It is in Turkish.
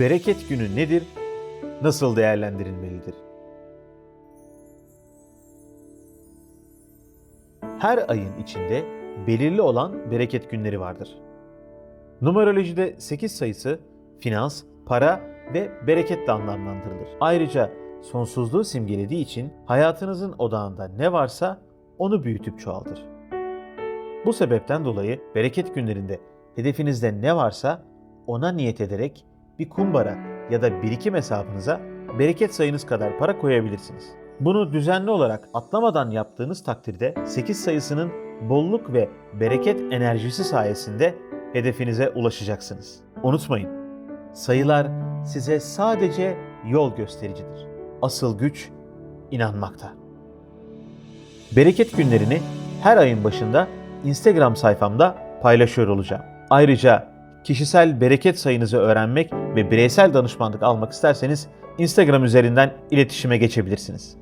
Bereket günü nedir? Nasıl değerlendirilmelidir? Her ayın içinde belirli olan bereket günleri vardır. Numerolojide 8 sayısı finans, para ve bereketle anlamlandırılır. Ayrıca sonsuzluğu simgelediği için hayatınızın odağında ne varsa onu büyütüp çoğaltır. Bu sebepten dolayı bereket günlerinde hedefinizde ne varsa ona niyet ederek bir kumbara ya da birikim hesabınıza bereket sayınız kadar para koyabilirsiniz. Bunu düzenli olarak atlamadan yaptığınız takdirde 8 sayısının bolluk ve bereket enerjisi sayesinde hedefinize ulaşacaksınız. Unutmayın, sayılar size sadece yol göstericidir. Asıl güç inanmakta. Bereket günlerini her ayın başında Instagram sayfamda paylaşıyor olacağım. Ayrıca kişisel bereket sayınızı öğrenmek ve bireysel danışmanlık almak isterseniz Instagram üzerinden iletişime geçebilirsiniz.